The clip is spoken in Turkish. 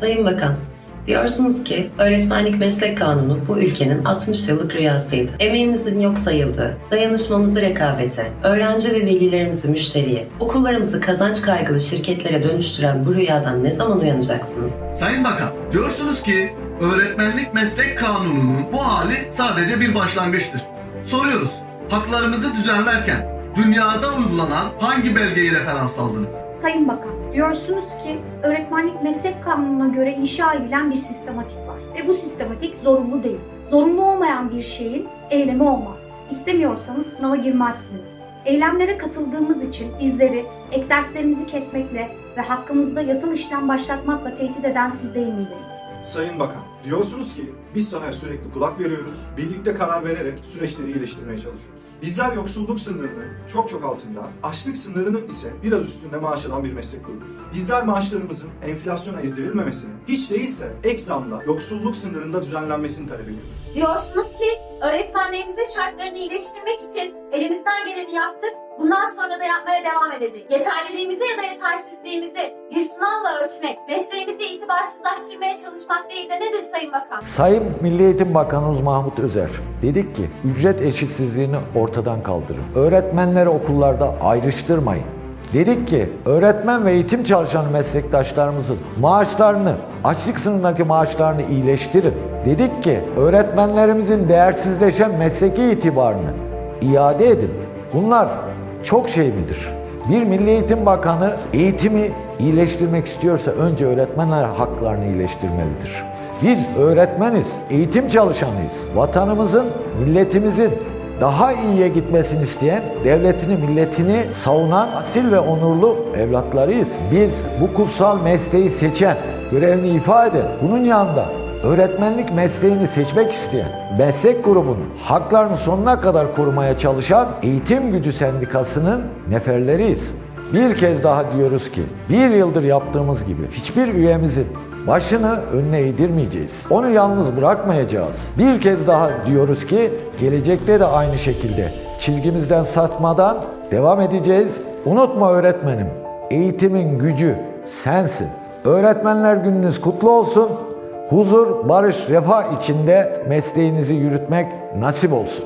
Sayın Bakan, diyorsunuz ki öğretmenlik meslek kanunu bu ülkenin 60 yıllık rüyasıydı. Emeğimizin yok sayıldığı, dayanışmamızı rekabete, öğrenci ve velilerimizi müşteriye, okullarımızı kazanç kaygılı şirketlere dönüştüren bu rüyadan ne zaman uyanacaksınız? Sayın Bakan, diyorsunuz ki öğretmenlik meslek kanununun bu hali sadece bir başlangıçtır. Soruyoruz, haklarımızı düzenlerken dünyada uygulanan hangi belgeyi referans aldınız? Sayın Bakan, diyorsunuz ki öğretmenlik meslek kanununa göre inşa edilen bir sistematik var. Ve bu sistematik zorunlu değil. Zorunlu olmayan bir şeyin eylemi olmaz. İstemiyorsanız sınava girmezsiniz. Eylemlere katıldığımız için bizleri ek derslerimizi kesmekle ve hakkımızda yasal işlem başlatmakla tehdit eden siz değil miydiniz? Sayın Bakan, diyorsunuz ki biz sahaya sürekli kulak veriyoruz, birlikte karar vererek süreçleri iyileştirmeye çalışıyoruz. Bizler yoksulluk sınırının çok çok altında, açlık sınırının ise biraz üstünde maaş alan bir meslek grubuyuz. Bizler maaşlarımızın enflasyona ezdirilmemesini, hiç değilse ek zamla yoksulluk sınırında düzenlenmesini talep ediyoruz. Diyorsunuz ki öğretmenlerimizin şartlarını iyileştirmek için elimizden geleni yaptık. Bundan sonra da yapmaya devam edecek. Yeterliliğimizi ya da yetersizliğimizi bir sınavla ölçmek, mesleğimizi itibarsızlaştırmaya çalışmak değil de nedir Sayın Bakan? Sayın Milli Eğitim Bakanımız Mahmut Özer dedik ki ücret eşitsizliğini ortadan kaldırın. Öğretmenleri okullarda ayrıştırmayın. Dedik ki öğretmen ve eğitim çalışan meslektaşlarımızın maaşlarını, açlık sınırındaki maaşlarını iyileştirin. Dedik ki öğretmenlerimizin değersizleşen mesleki itibarını iade edin. Bunlar çok şey midir? Bir Milli Eğitim Bakanı eğitimi iyileştirmek istiyorsa önce öğretmenler haklarını iyileştirmelidir. Biz öğretmeniz, eğitim çalışanıyız. Vatanımızın, milletimizin daha iyiye gitmesini isteyen, devletini, milletini savunan asil ve onurlu evlatlarıyız. Biz bu kutsal mesleği seçen, görevini ifa eden, bunun yanında öğretmenlik mesleğini seçmek isteyen meslek grubunun haklarını sonuna kadar korumaya çalışan Eğitim Gücü Sendikası'nın neferleriyiz. Bir kez daha diyoruz ki bir yıldır yaptığımız gibi hiçbir üyemizin başını önüne eğdirmeyeceğiz. Onu yalnız bırakmayacağız. Bir kez daha diyoruz ki gelecekte de aynı şekilde çizgimizden satmadan devam edeceğiz. Unutma öğretmenim, eğitimin gücü sensin. Öğretmenler gününüz kutlu olsun. Huzur, barış, refah içinde mesleğinizi yürütmek nasip olsun.